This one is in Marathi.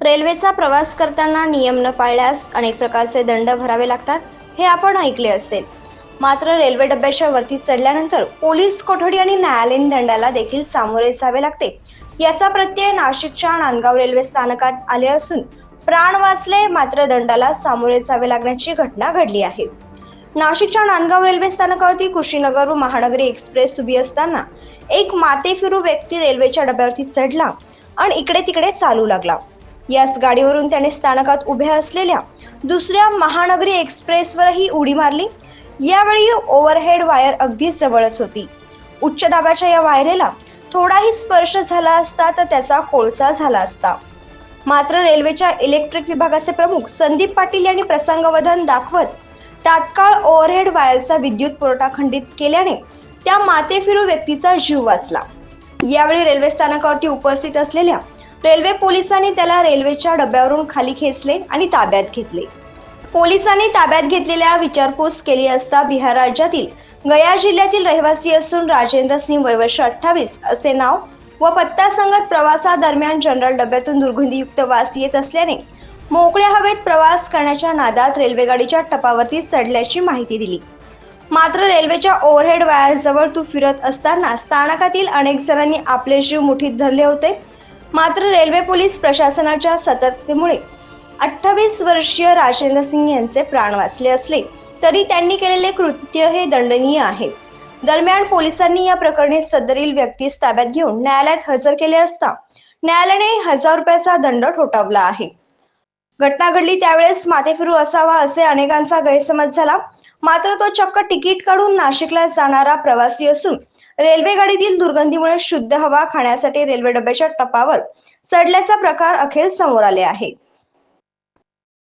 रेल्वेचा प्रवास करताना नियम न पाळल्यास अनेक प्रकारचे दंड भरावे लागतात हे आपण ऐकले असेल. मात्र रेल्वे डब्याच्या वरती चढल्यानंतर पोलीस कोठडी आणि न्यायालयीन दंडाला देखील सामोरे जावे लागते. याचा प्रत्यय नाशिकच्या नांदगाव रेल्वे स्थानकात आले असून प्राण वाचले मात्र दंडाला सामोरे जावे लागण्याची घटना घडली आहे. नाशिकच्या नांदगाव रेल्वे स्थानकावरती कुशीनगर व महानगरी एक्सप्रेस उभी असताना एक माते फिरू व्यक्ती रेल्वेच्या डब्यावरती चढला आणि इकडे तिकडे चालू लागला. याच गाडीवरून त्याने स्थानकात उभ्या असलेल्या दुसऱ्या महानगरी एक्सप्रेसवरही उडी मारली. यावेळी ओव्हरहेड वायर अगदी जवळच होती. उच्च दाबाच्या या वायरेला थोडाही स्पर्श झाला असता तर त्याचा कोळसा झाला असता. मात्र रेल्वेच्या इलेक्ट्रिक विभागाचे प्रमुख संदीप पाटील यांनी प्रसंगवधन दाखवत तात्काळ ओव्हरहेड वायरचा विद्युत पुरवठा खंडित केल्याने त्या मातेफिरू व्यक्तीचा जीव वाचला. यावेळी रेल्वे स्थानकावरती उपस्थित असलेल्या रेल्वे पोलिसांनी त्याला रेल्वेच्या डब्यावरून खाली खेचले आणि ताब्यात घेतले. पोलिसांनी ताब्यात घेतलेल्या विचारपूस केली असता बिहार राज्यातील गया जिल्ह्यातील रहिवासी असून राजेंद्र सिंग वयवर्ष अठ्ठावीस असे नाव व पत्ता संगत प्रवासादरम्यान जनरल डब्यातून दुर्गंधीयुक्त वास येत असल्याने मोकळ्या हवेत प्रवास करण्याच्या नादात रेल्वेगाडीच्या टपावरती चढल्याची माहिती दिली. मात्र रेल्वेच्या ओव्हरहेड वायर जवळ तू फिरत असताना स्थानकातील अनेक जणांनी आपले जीव मुठीत धरले होते मात्र रेल्वे पोलीस प्रशासनाच्या सतर्कतेमुळे अठ्ठावीस वर्षीय राजेंद्र सिंग यांचे प्राण वाचले असले तरी त्यांनी केलेले कृत्य हे दंडनीय आहे. दरम्यान पोलिसांनी या प्रकरणी सदरील व्यक्तीस ताब्यात घेऊन न्यायालयात हजर केले असता न्यायालयाने हजार रुपयाचा दंड ठोठावला आहे. घटना घडली त्यावेळेस माथेफिरू असावा असे अनेकांचा गैरसमज झाला. मात्र तो चक्क तिकीट काढून नाशिकला जाणारा प्रवासी असून रेल्वे गाडीतील दुर्गंधीमुळे शुद्ध हवा खाण्यासाठी रेल्वे डब्याच्या टपावर चढल्याचा प्रकार अखेर समोर आले आहे.